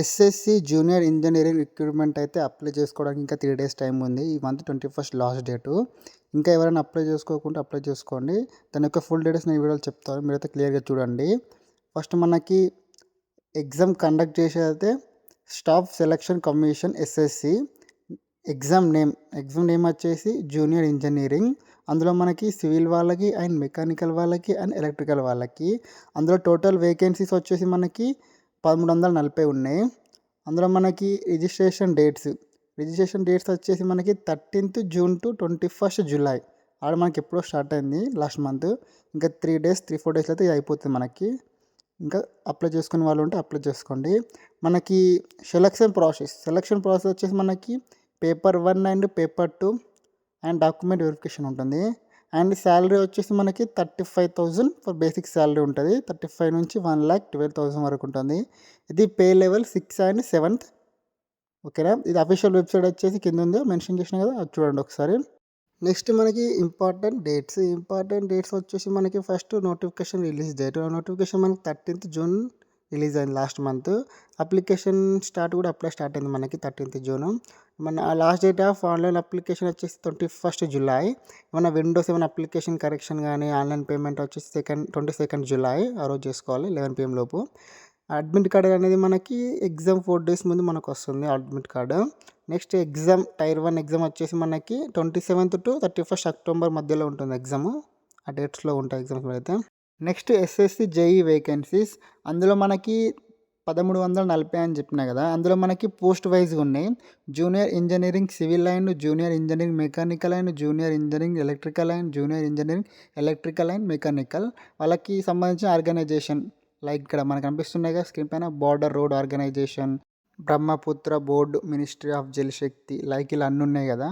SSC junior engineering recruitment అయితే apply చేసుకోవడానికి ఇంకా త్రీ డేస్ టైం ఉంది. ఈ month twenty first last date. ఇంకా ఎవరైనా అప్లై చేసుకోకుండా అప్లై చేసుకోండి. దాని యొక్క ఫుల్ డీటెయిల్స్ నేను వీడియోలో చెప్తాను. మీరైతే క్లియర్గా చూడండి. ఫస్ట్ మనకి exam conduct చేసేదైతే staff selection commission SSC. Exam name exam name వచ్చేసి జూనియర్ ఇంజనీరింగ్. అందులో మనకి సివిల్ వాళ్ళకి అండ్ మెకానికల్ వాళ్ళకి అండ్ ఎలక్ట్రికల్ వాళ్ళకి. అందులో టోటల్ వేకెన్సీస్ వచ్చేసి మనకి పదమూడు వందల నలభై ఉన్నాయి. అందులో మనకి రిజిస్ట్రేషన్ డేట్స్. రిజిస్ట్రేషన్ డేట్స్ వచ్చేసి మనకి thirteenth June to twenty first July. ఆడ మనకి ఎప్పుడో స్టార్ట్ అయింది లాస్ట్ మంత్. ఇంకా three days three four days అయితే అయిపోతుంది మనకి. ఇంకా అప్లై చేసుకునే వాళ్ళు ఉంటే అప్లై చేసుకోండి. మనకి సెలక్షన్ ప్రాసెస్. సెలక్షన్ ప్రాసెస్ వచ్చేసి మనకి paper one and paper two and document verification ఉంటుంది. అండ్ శాలరీ వచ్చేసి మనకి thirty five thousand for basic salary ఉంటుంది. థర్టీ ఫైవ్ నుంచి వన్ ల్యాక్ ట్వెల్వ్ థౌసండ్ వరకు ఉంటుంది. ఇది pay level six and seventh ఓకేనా? ఇది అఫీషియల్ వెబ్సైట్ వచ్చేసి కింద ఉంది మెన్షన్ చేసిన కదా అది చూడండి ఒకసారి. నెక్స్ట్ మనకి ఇంపార్టెంట్ డేట్స్. ఇంపార్టెంట్ డేట్స్ వచ్చేసి మనకి first notification release date. Notification మనకి థర్టీన్త్ జూన్ రిలీజ్ అయింది లాస్ట్ మంత్. అప్లికేషన్ స్టార్ట్ కూడా అప్లై స్టార్ట్ అయింది మనకి థర్టీన్త్ జూన్. మన last date of online application వచ్చేసి ట్వంటీ ఫస్ట్ జూలై. మన విండోస్ ఏమైనా అప్లికేషన్ కరెక్షన్ కానీ ఆన్లైన్ పేమెంట్ వచ్చేసి సెకండ్ ట్వంటీ సెకండ్ జూలై ఆ రోజు చేసుకోవాలి లెవెన్ పిఎం లోపు. అడ్మిట్ కార్డ్ అనేది మనకి ఎగ్జామ్ ఫోర్ డేస్ ముందు మనకు వస్తుంది admit card. Next exam tier one exam వచ్చేసి మనకి twenty seventh to thirty first October మధ్యలో ఉంటుంది ఎగ్జామ్. ఆ డేట్స్లో ఉంటాయి ఎగ్జామ్స్ అయితే. Next SSC JE vacancies. అందులో మనకి పదమూడు వందల నలభై అని చెప్పినా కదా అందులో మనకి పోస్ట్ వైజ్గా ఉన్నాయి. Junior engineering civil line junior engineering mechanical and junior engineering electrical and junior engineering electrical and mechanical. వాళ్ళకి సంబంధించిన ఆర్గనైజేషన్ లైక్ ఇక్కడ మనకు కనిపిస్తున్నాయి కదా స్క్రీన్ పైన border road organization Brahmaputra board ministry of Jalshakti like ఇలా అన్నీ ఉన్నాయి కదా.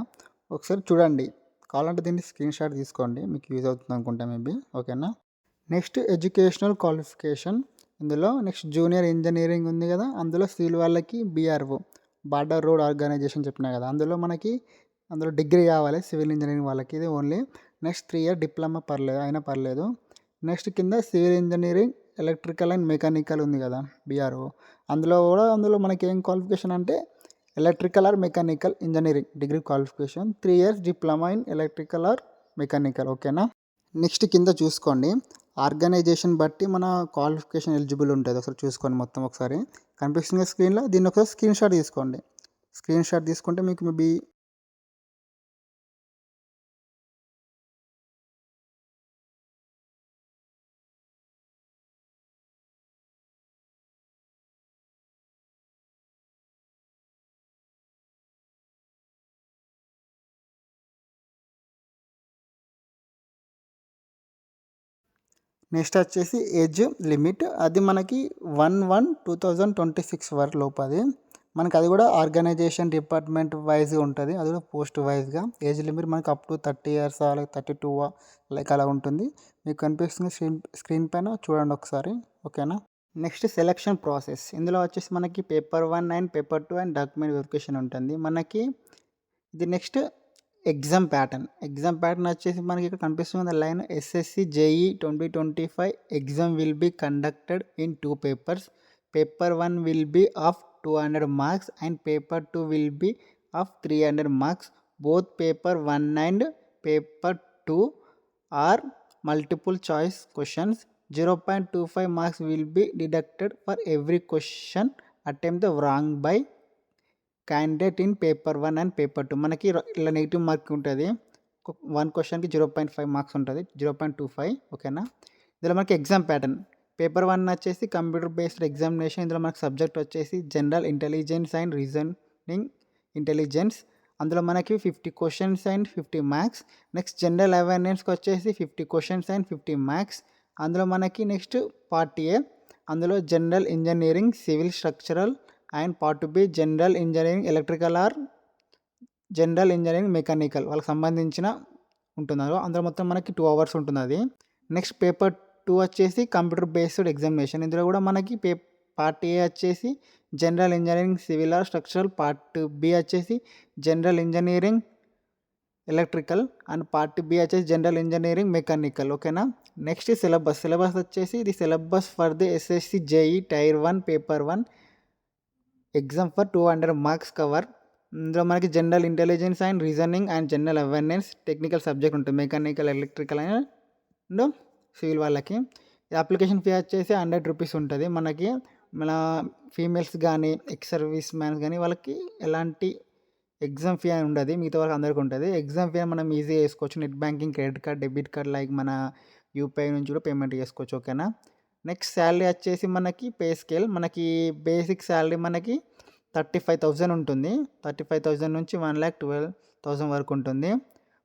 ఒకసారి చూడండి. కావాలంటే దీన్ని స్క్రీన్ షాట్ తీసుకోండి మీకు యూజ్ అవుతుంది అనుకుంటా మేబీ. ఓకేనా? Next educational qualification. ఇందులో నెక్స్ట్ జూనియర్ ఇంజనీరింగ్ ఉంది కదా అందులో సివిల్ వాళ్ళకి బీఆర్ఓ బార్డర్ రోడ్ ఆర్గనైజేషన్ చెప్పినా కదా అందులో మనకి అందులో డిగ్రీ కావాలి సివిల్ ఇంజనీరింగ్ వాళ్ళకి ఇది only. Next three year diploma పర్లేదు అయినా పర్లేదు. నెక్స్ట్ కింద civil engineering electrical and mechanical ఉంది కదా బీఆర్ఓ. అందులో కూడా అందులో మనకి ఏం క్వాలిఫికేషన్ అంటే electrical or mechanical engineering degree qualification. Three years diploma in electrical or mechanical ఓకేనా? నెక్స్ట్ కింద చూసుకోండి. ఆర్గనైజేషన్ బట్టి మన క్వాలిఫికేషన్ ఎలిజిబుల్ ఉంటుంది ఒకసారి చూసుకోండి మొత్తం ఒకసారి. కనిపిస్తుంది స్క్రీన్లో దీన్ని ఒకసారి స్క్రీన్ షాట్ తీసుకోండి. స్క్రీన్ షాట్ తీసుకుంటే మీకు మేబీ నెక్స్ట్ వచ్చేసి ఏజ్ లిమిట్. అది మనకి one one two thousand twenty six వరకు లోపు అది. మనకి అది కూడా ఆర్గనైజేషన్ డిపార్ట్మెంట్ వైజ్గా ఉంటుంది. అది కూడా పోస్ట్ వైజ్గా. ఏజ్ లిమిట్ మనకి అప్ టు థర్టీ ఇయర్స్ అలాగే థర్టీ టూ లైక్ అలా ఉంటుంది. మీకు కనిపిస్తుంది స్క్రీన్ స్క్రీన్ పైన చూడండి ఒకసారి. ఓకేనా? Next selection process. ఇందులో వచ్చేసి మనకి paper one and paper two and document verification ఉంటుంది. మనకి ఇది next exam pattern exam pattern వచ్చేసి మనకి ఇక్కడ కనిపిస్తుంది line SSC JE twenty twenty five exam will be conducted in two papers paper one will be of two hundred marks and paper two will be of three hundred marks both paper one and paper two are multiple choice questions zero point two five marks will be deducted for every question attempt wrong by candidate in paper one and paper two మనకి ఇలా negative mark ఉంటుంది. One క్వశ్చన్కి zero point five marks ఉంటుంది. Zero point two five ఓకేనా ఇందులో మనకి exam pattern paper one వచ్చేసి computer based examination ఇందులో మనకి సబ్జెక్ట్ వచ్చేసి general intelligence and reasoning intelligence అందులో మనకి fifty questions and fifty marks next general అవేర్నెస్కి వచ్చేసి fifty questions and fifty marks అందులో మనకి నెక్స్ట్ పార్ట్ ఏ అందులో general engineering civil structural and part B general engineering electrical or general engineering mechanical వాళ్ళకి సంబంధించిన ఉంటున్నారు అందులో మొత్తం మనకి టూ అవర్స్ ఉంటుంది అది నెక్స్ట్ పేపర్ టూ వచ్చేసి కంప్యూటర్ బేస్డ్ ఎగ్జామినేషన్. ఇందులో కూడా మనకి పే పార్ట్ ఏ వచ్చేసి general engineering civil or structural. Part B వచ్చేసి general engineering electrical. And part B వచ్చేసి జనరల్ ఇంజనీరింగ్ మెకానికల్. ఓకేనా? Next syllabus. సిలబస్ వచ్చేసి ఇది syllabus for the SSC JE tier one paper one. Exam for two hundred marks cover. ఇందులో మనకి general intelligence and reasoning and general awareness technical subject ఉంటుంది. Mechanical electrical and civil వాళ్ళకి. Application fee వచ్చేసి hundred rupees ఉంటుంది. మనకి మన females కానీ ex service man's కానీ వాళ్ళకి ఎలాంటి ఎగ్జామ్ ఫీ అని ఉండదు. మిగతా వాళ్ళకి అందరికీ ఉంటుంది. ఎగ్జామ్ ఫీ మనం ఈజీగా చేసుకోవచ్చు net banking credit card debit card like మన యూపీఐ నుంచి కూడా పేమెంట్ చేసుకోవచ్చు. ఓకేనా? నెక్స్ట్ శాలరీ వచ్చేసి మనకి పే స్కేల్ మనకి బేసిక్ శాలరీ మనకి థర్టీ ఫైవ్ థౌజండ్ ఉంటుంది. థర్టీ ఫైవ్ థౌజండ్ నుంచి వన్ ల్యాక్ ట్వెల్వ్ థౌజండ్ వరకు ఉంటుంది.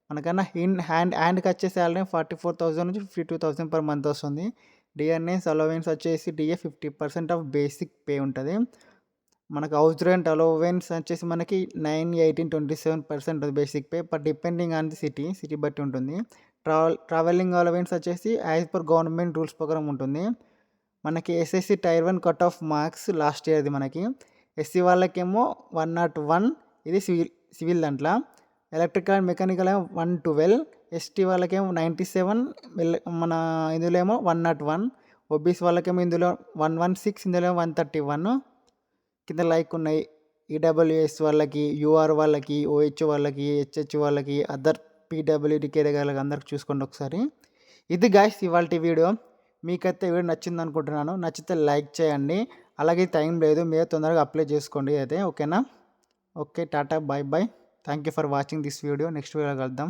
మనకన్నా ఇన్ హ్యాండ్ హ్యాండ్కి వచ్చే శాలరీ ఫార్టీ ఫోర్ థౌజండ్ నుంచి fifty two thousand per month వస్తుంది. డిఎన్ఎస్ అలోవెన్స్ వచ్చేసి DA fifty percent of basic pay ఉంటుంది. మనకు హౌస్ రెంట్ అలోవెన్స్ వచ్చేసి మనకి nine eighteen twenty seven percent basic pay but depending on the city city బట్టి ఉంటుంది. Travel travelling allowance వచ్చేసి as per government rules ప్రకారం ఉంటుంది. మనకి SSC tier one cut off marks last ఇయర్ది మనకి. ఎస్సీ వాళ్ళకేమో వన్ నాట్ వన్ ఇది civil civil దాంట్లో. ఎలక్ట్రికల్ అండ్ మెకానికల్ ఏమో వన్ ట్వెల్వ్ ఎస్టీ వాళ్ళకేమో నైంటీ సెవెన్ మన ఇందులో ఏమో వన్ నాట్ వన్ ఓబీసీ వాళ్ళకేమో ఇందులో వన్ వన్ సిక్స్ ఇందులో వన్ థర్టీ వన్. కింద లైక్ ఉన్నాయి ఈడబ్ల్యూఎస్ వాళ్ళకి యూఆర్ వాళ్ళకి ఓహెచ్ వాళ్ళకి హెచ్హెచ్ వాళ్ళకి అదర్ పీడబ్ల్యూడి కేటగిరీలకు అందరికి చూసుకోండి ఒకసారి. ఇది గాయస్ ఇవాళ వీడియో. మీకైతే వీడియో నచ్చింది అనుకుంటున్నాను నచ్చితే లైక్ చేయండి. అలాగే టైం లేదు. మీరు తొందరగా అప్లై చేసుకోండి అయితే. ఓకేనా? Okay tata bye bye. Thank you for watching this video. Next video కలుద్దాం.